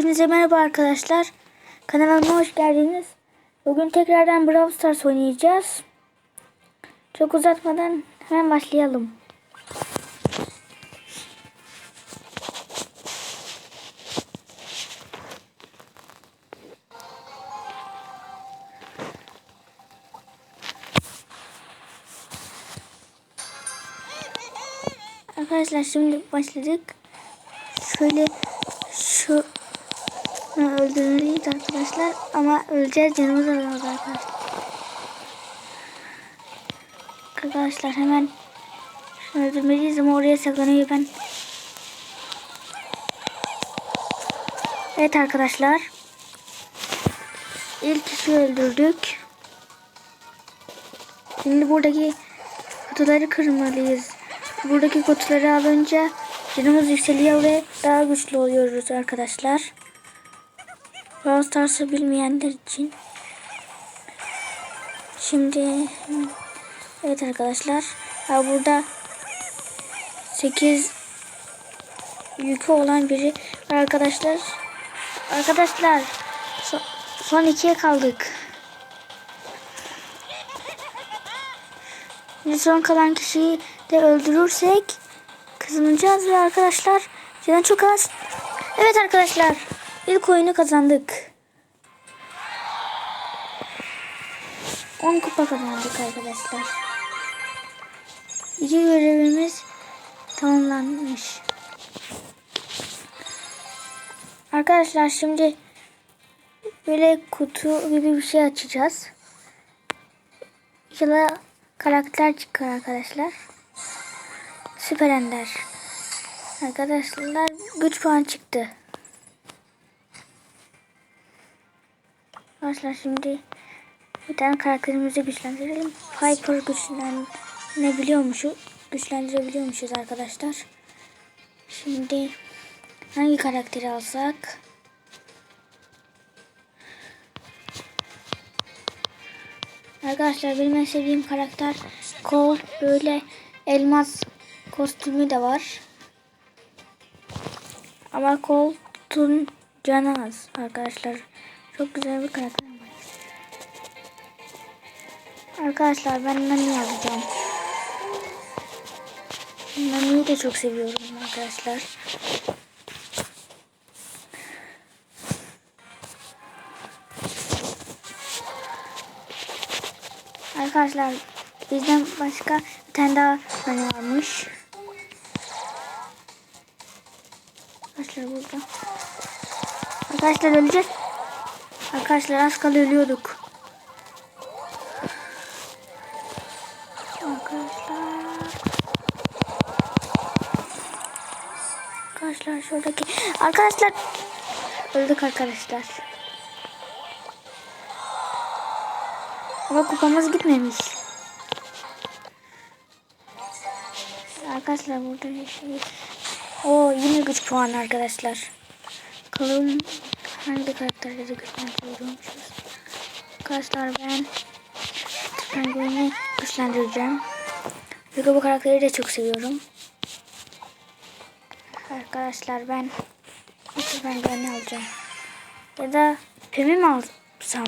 Hepinize merhaba arkadaşlar. Kanalıma hoş geldiniz. Bugün tekrardan Brawl Stars oynayacağız. Çok uzatmadan hemen başlayalım. Arkadaşlar şimdi başladık. Şöyle şu Ha, öldürmeliyiz arkadaşlar ama öleceğiz canımız azaldı arkadaşlar. Arkadaşlar hemen şunu öldürmeliyiz ama oraya saklanıyor ben. Evet arkadaşlar. İlk kişi öldürdük. Şimdi buradaki kutuları kırmalıyız. Buradaki kutuları alınca canımız yükseliyor ve daha güçlü oluyoruz arkadaşlar. Brawl Stars'ı bilmeyenler için. Şimdi evet arkadaşlar. Burada 8 yükü olan biri arkadaşlar. Arkadaşlar son, ikiye kaldık. Şimdi son kalan kişiyi de öldürürsek kazanacağız ve arkadaşlar canı çok az. Evet arkadaşlar İlk oyunu kazandık. 10 kupa kazandık arkadaşlar. İki görevimiz tamamlanmış. Arkadaşlar şimdi böyle kutu gibi bir şey açacağız. İnşallah karakter çıkar arkadaşlar. Süper Ender. Arkadaşlar güç puan çıktı. Arkadaşlar şimdi bir tane karakterimizi güçlendirelim. Piper güçlenebiliyormuşuz. Güçlendirebiliyormuşuz arkadaşlar. Şimdi hangi karakteri alsak? Arkadaşlar benim en sevdiğim karakter Colt böyle elmas kostümü de var. Ama Colt'un canı az arkadaşlar. Çok güzel bir karakter var. Arkadaşlar ben Nani alacağım. Nani'yi de çok seviyorum arkadaşlar. Arkadaşlar bizden başka bir tane daha Nani varmış. Arkadaşlar burada. Arkadaşlar öleceğiz. Arkadaşlar az kala ölüyorduk. Arkadaşlar. Arkadaşlar şuradaki. Arkadaşlar. Öldük arkadaşlar. Ama kupamız gitmemiş. Arkadaşlar burada bir şey. O yine güç puanı arkadaşlar. Bakalım hangi karakterleri güçlendiriyormuşuz. Arkadaşlar ben Penguin'i güçlendireceğim. Çünkü bu karakteri de çok seviyorum. Arkadaşlar ben. Penguin'i alacağım. Ya da Pem'i mi alsam?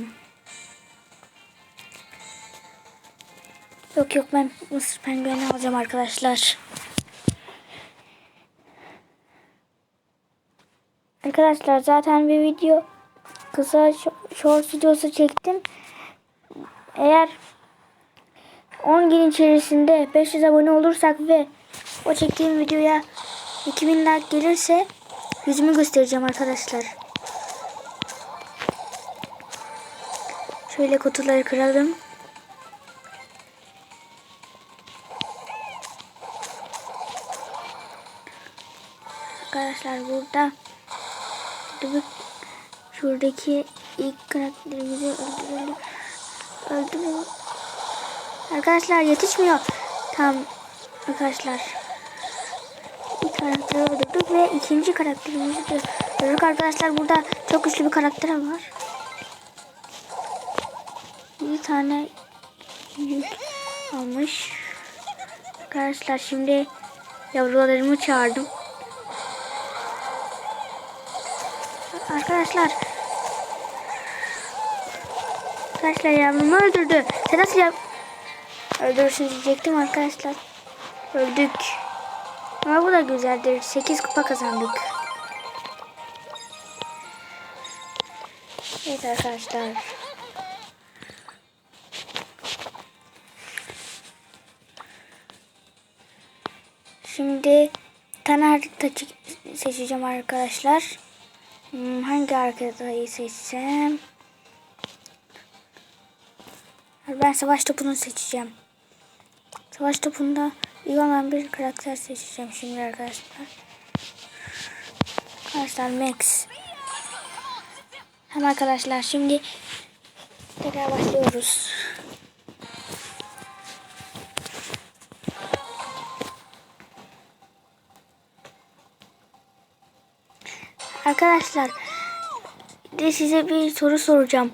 Yok yok ben Mr. Penguin'i alacağım arkadaşlar. Arkadaşlar zaten bir video kısa short videosu çektim. Eğer 10 gün içerisinde 500 abone olursak ve o çektiğim videoya 2000 like gelirse yüzümü göstereceğim arkadaşlar. Şöyle kutuları kıralım. Arkadaşlar burada Dur şuradaki ilk karakterimizi öldürelim. Öldürelim. Arkadaşlar yetişmiyor. Tamam arkadaşlar. İlk karakteri öldürdük ve ikinci karakterimizi de öldürdük. Arkadaşlar burada çok güçlü bir karakter var. Bir tane yük almış. Arkadaşlar şimdi yavrularımı çağırdım. Arkadaşlar. Arkadaşlar yavrumu öldürdü. Sen nasıl yap... Öldürürsün diyecektim arkadaşlar. Öldük. Ama bu da güzeldir. 8 kupa kazandık. Evet arkadaşlar. Şimdi tane harita çe- seçeceğim arkadaşlar. Hmm, hangi haritayı seçsem? Ben savaş topunu seçeceğim. Savaş topunda iyi olan bir karakter seçeceğim şimdi arkadaşlar. Arkadaşlar Max. Hem arkadaşlar şimdi tekrar başlıyoruz. Arkadaşlar de size bir soru soracağım.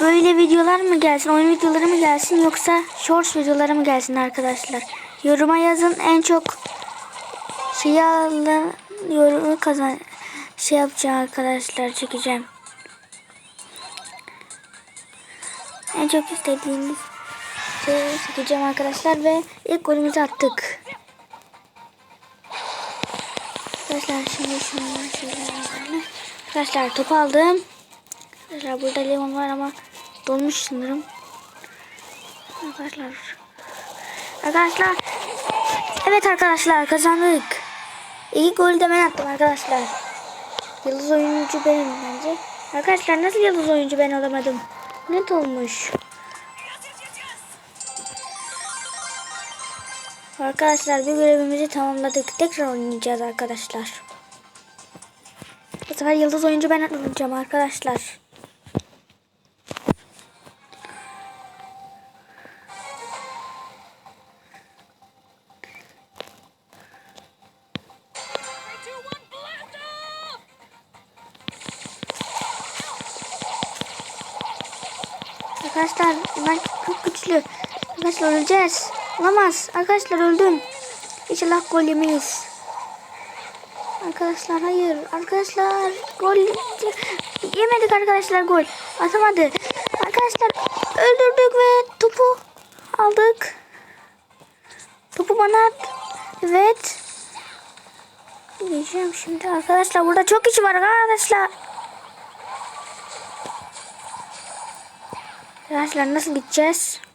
Böyle videolar mı gelsin, oyun videoları mı gelsin yoksa shorts videoları mı gelsin arkadaşlar? Yoruma yazın en çok şey alan yorumu kazan şey yapacağım arkadaşlar çekeceğim. En çok istediğiniz şey çekeceğim arkadaşlar ve ilk golümüzü attık. Arkadaşlar şimdi şunları şöyle. Arkadaşlar top aldım. Arkadaşlar burada limon var ama dolmuş sanırım. Arkadaşlar. Arkadaşlar. Evet arkadaşlar kazandık. İyi gol de ben attım arkadaşlar. Yıldız oyuncu benim bence. Arkadaşlar nasıl yıldız oyuncu ben olamadım? Net olmuş. Arkadaşlar bir görevimizi tamamladık. Tekrar oynayacağız arkadaşlar. Bu sefer yıldız oyuncu ben olacağım arkadaşlar. Arkadaşlar ben çok güçlü. Arkadaşlar öleceğiz. Olamaz. Arkadaşlar öldüm. İnşallah gol yemeyiz. Arkadaşlar hayır. Arkadaşlar gol yemedik arkadaşlar gol. Atamadı. Arkadaşlar öldürdük ve topu aldık. Topu bana at. Evet. Diyeceğim şimdi arkadaşlar. Burada çok kişi var arkadaşlar. Arkadaşlar nasıl gideceğiz?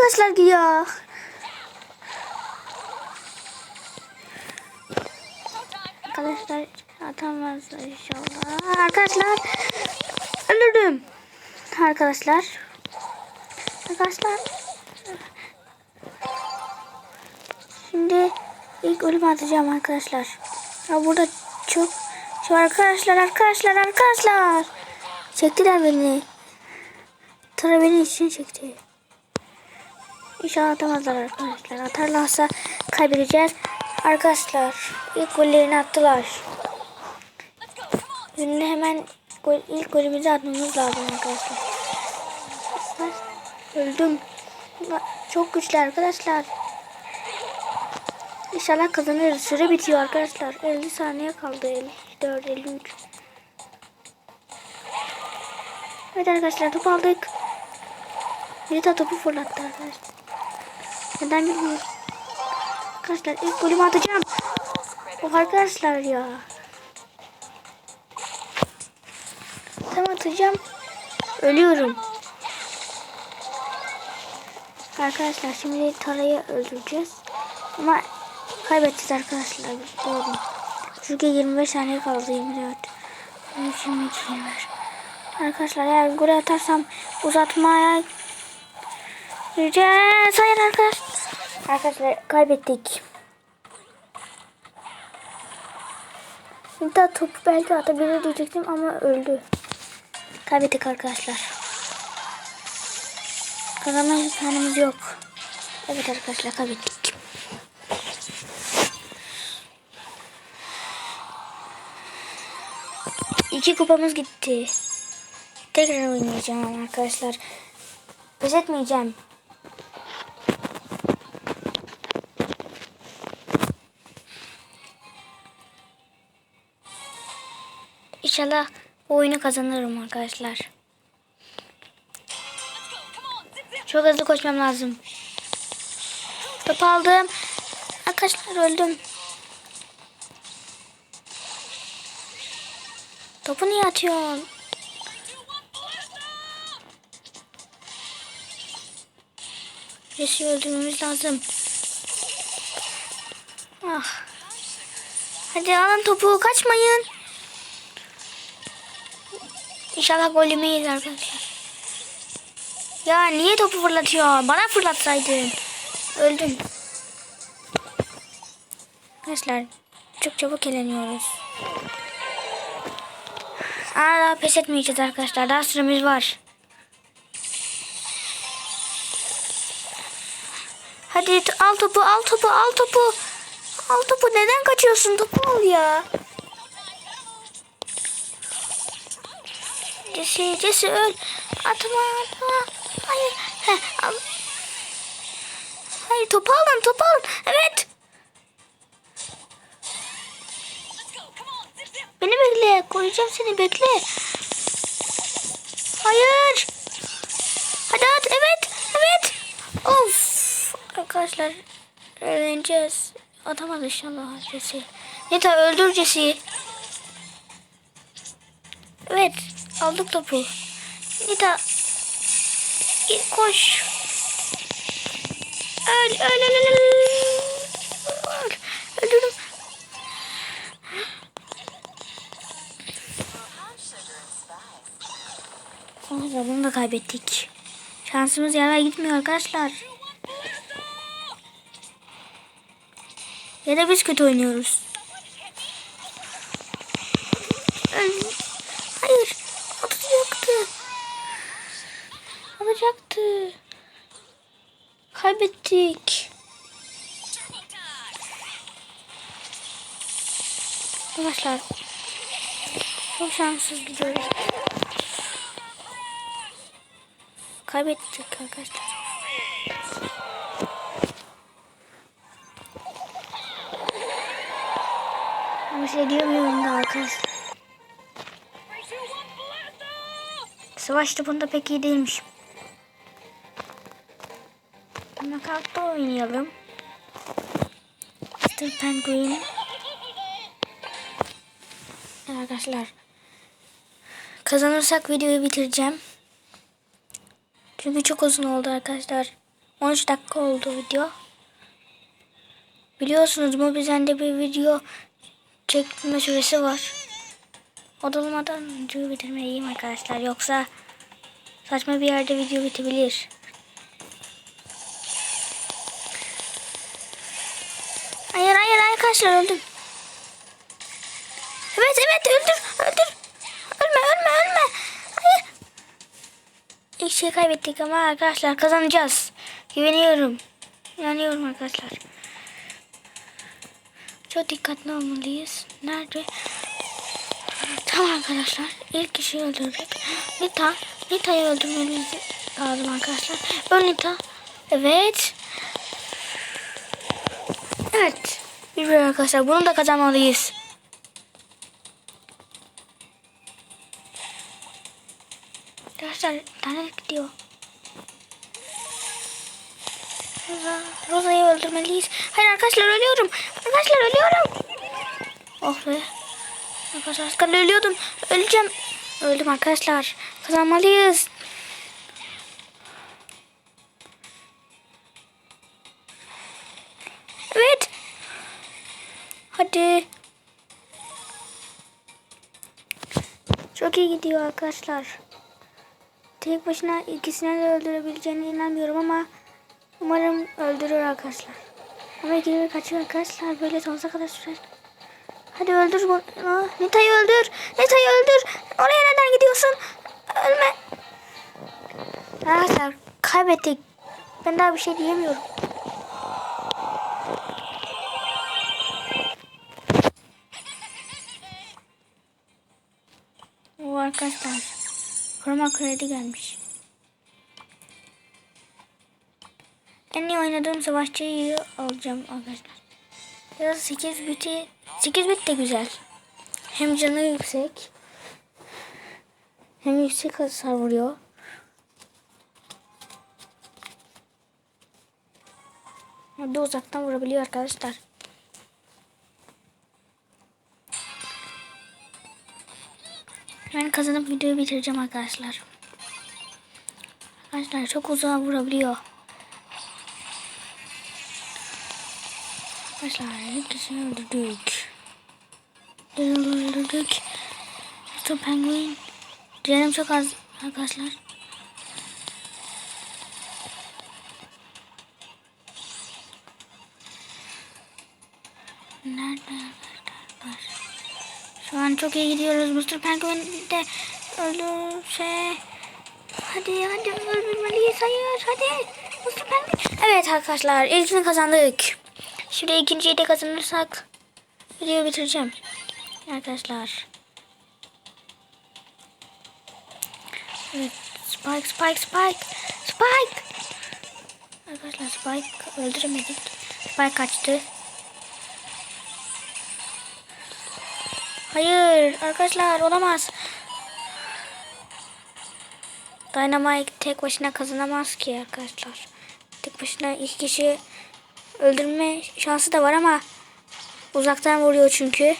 Arkadaşlar gidiyor. Arkadaşlar atamazlar inşallah. Arkadaşlar öldürdüm. Arkadaşlar. Arkadaşlar. Şimdi ilk ölüm atacağım arkadaşlar. Ya burada çok şu arkadaşlar arkadaşlar arkadaşlar. Çektiler beni. Tara beni için çekti. İnşallah atamazlar arkadaşlar. Atarlarsa kaybedeceğiz. Arkadaşlar ilk gollerini attılar. Şimdi hemen gol, ilk golümüzü atmamız lazım arkadaşlar. Öldüm. Çok güçlü arkadaşlar. İnşallah kazanırız. Süre bitiyor arkadaşlar. 50 saniye kaldı. 54, 53. Evet arkadaşlar top aldık. De topu fırlattı arkadaşlar. Neden bilmiyorum. Arkadaşlar ilk golümü atacağım. Oh arkadaşlar ya. Tam atacağım. Ölüyorum. Arkadaşlar şimdi Tara'yı öldüreceğiz. Ama kaybedeceğiz arkadaşlar. Doğru. Çünkü 25 saniye kaldı 24. 23, 22, 25. Arkadaşlar eğer gol atarsam uzatmaya gireceğiz. Hayır arkadaşlar. Arkadaşlar kaybettik. Bir daha topu belki atabilir diyecektim ama öldü. Kaybettik arkadaşlar. Kazanma imkanımız yok. Evet arkadaşlar kaybettik. İki kupamız gitti. Tekrar oynayacağım arkadaşlar. Pes etmeyeceğim. İnşallah bu oyunu kazanırım arkadaşlar. Çok hızlı koşmam lazım. Top aldım. Arkadaşlar öldüm. Topu niye atıyorsun? Jesse'yi öldürmemiz lazım. Ah. Hadi alın topu kaçmayın. İnşallah gol yemeyiz arkadaşlar. Ya niye topu fırlatıyor? Bana fırlatsaydın. Öldüm. Arkadaşlar çok çabuk eleniyoruz. Aa, daha pes etmeyeceğiz arkadaşlar. Daha süremiz var. Hadi al topu, al topu, al topu. Al topu. Neden kaçıyorsun? Topu al ya. Jesse, Jesse öl. Atma, atma. Hayır. Heh, al. Hayır topu alın, topu alın. Evet. Beni bekle. Koruyacağım seni. Bekle. Hayır. Hadi at. Evet. Evet. Of. Arkadaşlar. Eğleneceğiz. Atamaz inşallah Jesse. Nita öldür Jesse'yi. Evet. Aldık topu. Git koş. Öl, öl, öl, öl, bunu da kaybettik. Şansımız yaver gitmiyor arkadaşlar. Ya da biz kötü oynuyoruz. Arkadaşlar. Çok şanssız gidiyoruz. Kaybettik arkadaşlar. Ama şey diyemiyorum da arkadaşlar. Savaş topunda pek iyi değilmiş. Knockout'ta oynayalım. Mr. Penguin. Arkadaşlar. Kazanırsak videoyu bitireceğim. Çünkü çok uzun oldu arkadaşlar. 13 dakika oldu video. Biliyorsunuz Mobizen'de bir video çekme süresi var. O dolmadan videoyu bitirmeliyim arkadaşlar. Yoksa saçma bir yerde video bitebilir. Hayır hayır arkadaşlar öldüm. Şey kaybettik ama arkadaşlar kazanacağız. Güveniyorum. İnanıyorum arkadaşlar. Çok dikkatli olmalıyız. Nerede? Tamam arkadaşlar. İlk kişiyi öldürdük. Nita. Nita'yı öldürmemiz lazım arkadaşlar. Öl Nita. Evet. Evet. Bir arkadaşlar. Bunu da kazanmalıyız. Arkadaşlar tane gidiyor. Rosa, Rosa'yı öldürmeliyiz. Hayır arkadaşlar ölüyorum. Arkadaşlar ölüyorum. Oh be. Arkadaşlar ölüyordum. Öleceğim. Öldüm arkadaşlar. Kazanmalıyız. Evet. Hadi. Çok iyi gidiyor arkadaşlar. Tek başına ikisini de öldürebileceğine inanmıyorum ama umarım öldürür arkadaşlar. Ama ikili kaçıyor arkadaşlar. Böyle sonsuza kadar sürer. Hadi öldür bunu. Nita'yı öldür. Nita'yı öldür. Oraya neden gidiyorsun? Ölme. Arkadaşlar kaybettik. Ben daha bir şey diyemiyorum. O arkadaşlar. Koruma kredi gelmiş. En iyi oynadığım savaşçıyı alacağım arkadaşlar. Biraz 8 biti 8 bit de güzel. Hem canı yüksek Hem yüksek hasar vuruyor. Hem de uzaktan vurabiliyor arkadaşlar. Ben kazanıp videoyu bitireceğim arkadaşlar. Arkadaşlar çok uzağa vurabiliyor. Arkadaşlar ilk kişini öldürdük. Öldürdük. Mr. Penguin. Canım çok az arkadaşlar. Nerede an çok iyi gidiyoruz. Mr. Penguin de öldürse. Hadi hadi öldürmeliyiz. Hayır hadi. Mr. Penguin. Evet arkadaşlar ilkini kazandık. Şimdi ikinciyi de kazanırsak videoyu bitireceğim. Arkadaşlar. Evet. Spike, Spike, Spike. Spike. Arkadaşlar Spike öldüremedik. Spike kaçtı. Hayır arkadaşlar olamaz. Dynamite tek başına kazanamaz ki arkadaşlar. Tek başına iki kişi öldürme şansı da var ama uzaktan vuruyor çünkü.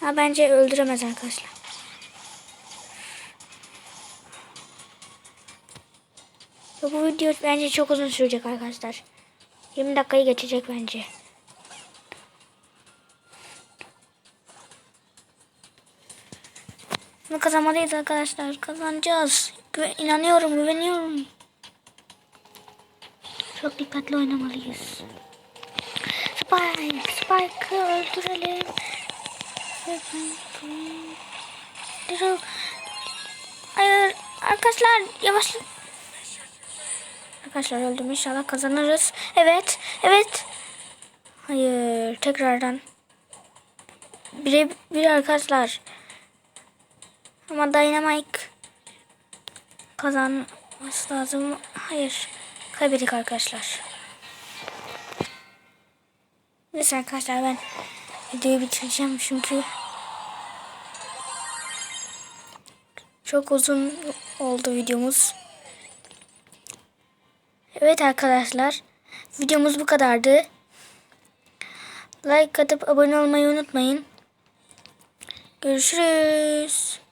Ha bence öldüremez arkadaşlar. Bu video bence çok uzun sürecek arkadaşlar. 20 dakikayı geçecek bence. Bunu kazanmalıyız arkadaşlar. Kazanacağız. Güve inanıyorum, güveniyorum. Çok dikkatli oynamalıyız. Spike, Spike'ı öldürelim. Hayır, arkadaşlar yavaş. Arkadaşlar öldüm inşallah kazanırız. Evet, evet. Hayır, tekrardan. Bire bir arkadaşlar. Ama Dynamite kazanması lazım. Hayır. Kaybettik arkadaşlar. Neyse arkadaşlar ben videoyu bitireceğim çünkü çok uzun oldu videomuz. Evet arkadaşlar videomuz bu kadardı. Like atıp abone olmayı unutmayın. Görüşürüz.